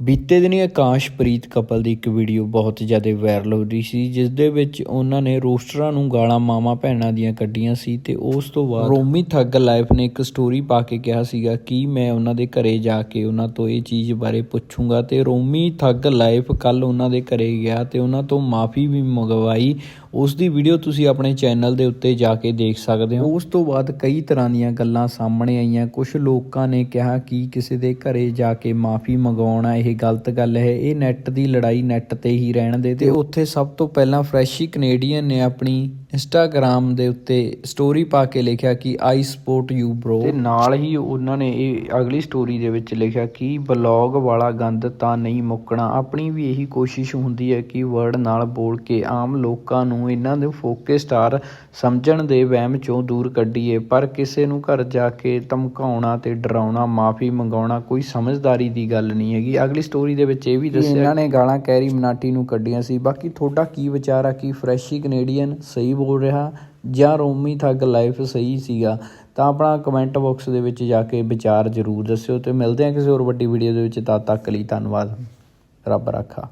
ਬੀਤੇ ਦਿਨੀ ਆਕਾਸ਼ਪ੍ਰੀਤ ਕਪਲ ਦੀ ਇੱਕ ਵੀਡੀਓ ਬਹੁਤ ਜ਼ਿਆਦਾ ਵਾਇਰਲ ਹੋ ਰਹੀ ਸੀ, ਜਿਸ ਦੇ ਵਿੱਚ ਉਹਨਾਂ ਨੇ ਰੋਸਟਰਾਂ ਨੂੰ ਗਾਲਾਂ ਮਾਮਾ ਭੈਣਾਂ ਦੀਆਂ ਕੱਢੀਆਂ ਸੀ ਤੇ ਉਸ ਤੋਂ ਬਾਅਦ ਰੋਮੀ ਥੱਗ ਲਾਈਫ ਨੇ ਇੱਕ ਸਟੋਰੀ ਪਾ ਕੇ ਕਿਹਾ ਸੀਗਾ ਕਿ ਮੈਂ ਉਹਨਾਂ ਦੇ ਘਰੇ ਜਾ ਕੇ ਉਹਨਾਂ ਤੋਂ ਇਹ ਚੀਜ਼ ਬਾਰੇ ਪੁੱਛੂੰਗਾ ਤੇ ਰੋਮੀ ਥੱਗ ਲਾਈਫ ਕੱਲ ਉਹਨਾਂ ਦੇ ਘਰੇ ਗਿਆ ਤੇ ਉਹਨਾਂ ਤੋਂ ਮਾਫੀ ਵੀ ਮੰਗਵਾਈ। ਉਸ ਦੀ ਵੀਡੀਓ ਤੁਸੀਂ ਆਪਣੇ ਚੈਨਲ ਦੇ ਉੱਤੇ ਜਾ ਕੇ ਦੇਖ ਸਕਦੇ ਹੋ। ਉਸ ਤੋਂ ਬਾਅਦ ਕਈ ਤਰ੍ਹਾਂ ਦੀਆਂ ਗੱਲਾਂ ਸਾਹਮਣੇ ਆਈਆਂ। ਕੁਝ ਲੋਕਾਂ ਨੇ ਕਿਹਾ ਕਿ ਕਿਸੇ ਦੇ ਘਰੇ ਜਾ ਕੇ ਮਾਫੀ ਮੰਗਵਾਉਣਾ ਇਹ ਗਲਤ ਗੱਲ ਹੈ, ਇਹ ਨੈੱਟ ਦੀ ਲੜਾਈ ਨੈੱਟ ਤੇ ਹੀ ਰਹਿਣ ਦੇ ਤੇ ਉੱਥੇ ਸਭ ਤੋਂ ਪਹਿਲਾਂ ਫਰੈਸ਼ੀ ਕੈਨੇਡੀਅਨ ਨੇ ਆਪਣੀ ਇੰਸਟਾਗ੍ਰam ਦੇ ਉੱਤੇ ਸਟੋਰੀ ਪਾ ਕੇ ਲਿਖਿਆ ਕਿ ਆਈ ਸਪੋਰਟ ਯੂ ਬ੍ਰੋ ਤੇ ਨਾਲ ਹੀ ਉਹਨਾਂ ਨੇ ਇਹ ਅਗਲੀ ਸਟੋਰੀ ਦੇ ਵਿੱਚ ਲਿਖਿਆ ਕਿ ਬਲੌਗ ਵਾਲਾ ਗੰਦ ਤਾਂ ਨਹੀਂ ਮੁੱਕਣਾ। ਆਪਣੀ ਵੀ ਇਹੀ ਕੋਸ਼ਿਸ਼ ਹੁੰਦੀ ਹੈ ਕਿ ਵਰਡ ਨਾਲ ਬੋਲ ਕੇ ਆਮ ਲੋਕਾਂ ਨੂੰ ਇਹਨਾਂ ਦੇ ਫੋਕੇ ਸਟਾਰ ਸਮਝਣ ਦੇ ਵਹਿਮ ਚੋਂ ਦੂਰ ਕੱਢੀਏ। ਪਰ ਕਿਸੇ ਨੂੰ ਘਰ ਜਾ ਕੇ ਧਮਕਾਉਣਾ ਤੇ ਡਰਾਉਣਾ ਮਾਫੀ ਮੰਗਾਉਣਾ ਕੋਈ ਸਮਝਦਾਰੀ ਦੀ ਗੱਲ ਨਹੀਂ ਹੈਗੀ। ਅਗਲੀ ਸਟੋਰੀ ਦੇ ਵਿੱਚ ਇਹ ਵੀ ਦੱਸਿਆ ਇਹਨਾਂ ਨੇ ਗਾਲਾਂ ਕੈਰੀ ਮਨਾਟੀ ਨੂੰ ਕੱਢੀਆਂ ਸੀ। ਬਾਕੀ ਤੁਹਾਡਾ ਕੀ ਵਿਚਾਰ ਆ? ਕਿ ਫਰੈਸ਼ੀ ਕੈਨੇਡੀਅਨ ਸਹੀ ਬੋਲ ਰਿਹਾ, ਜਾਂ ਰੋਮੀ ਥੱਗ ਲਾਈਫ ਸਹੀ ਸੀਗਾ, ਤਾਂ ਆਪਣਾ ਕਮੈਂਟ ਬਾਕਸ ਦੇ ਵਿੱਚ ਜਾ ਕੇ ਵਿਚਾਰ ਜ਼ਰੂਰ ਦੱਸਿਓ ਤੇ ਮਿਲਦੇ ਹਾਂ ਕਿਸੇ ਹੋਰ ਵੱਡੀ ਵੀਡੀਓ ਦੇ ਵਿੱਚ, ਤਦ ਤੱਕ ਲਈ ਧੰਨਵਾਦ। ਰੱਬ ਰਾਖਾ।